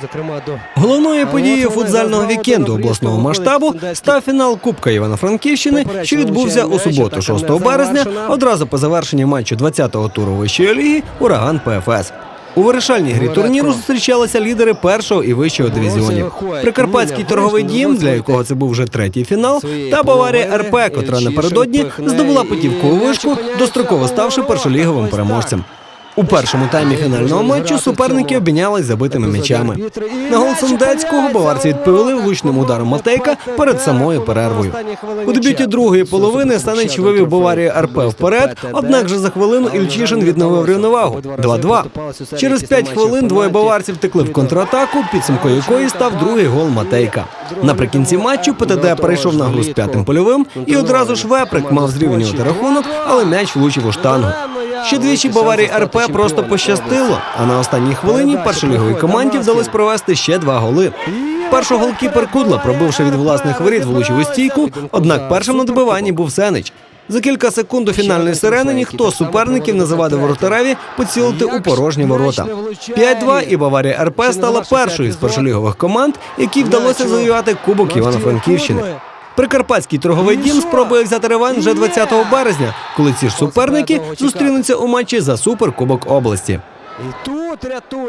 Зокрема, до Головною подією футзального вікенду обласного масштабу став фінал Кубка Івано-Франківщини, що відбувся у суботу, 6 березня, одразу по завершенні матчу 20-го туру вищої ліги Ураган ПФС. У вирішальній грі турніру зустрічалися лідери першого і вищого дивізіонів. Прикарпатський торговий дім, для якого це був вже третій фінал, та Баварія РП, котра напередодні здобула путівкову вишку, достроково ставши першоліговим переможцем. У першому таймі фінального матчу суперники обмінялись забитими м'ячами. На гол Сандецького баварці відповіли влучним ударом Матейка перед самою перервою. У дебюті другої половини Станич вивів Баварію РП вперед, однак же за хвилину Ільчишин відновив рівновагу 2-2. Через 5 хвилин двоє баварців текли в контратаку, підсумкою якої став другий гол Матейка. Наприкінці матчу ПТД перейшов на гру з п'ятим польовим, і одразу ж Веприк мав зрівнювати рахунок, але м'яч влучив у штангу. Ще двічі Баварії РП просто пощастило, а на останній хвилині першоліговій команді вдалося провести ще два голи. Перший голкіпер Кудла, пробивши від власних воріт, влучив у стійку, однак першим на добиванні був Сенич. За кілька секунд до фінальної сирени ніхто з суперників не завадив воротареві поцілити у порожні ворота. 5-2 і Баварія РП стала першою з першолігових команд, якій вдалося завоювати Кубок Івано-Франківщини. Прикарпатський торговий дім спробує взяти реванш вже 20 березня, коли ці ж суперники зустрінуться у матчі за суперкубок області. І тут рятує.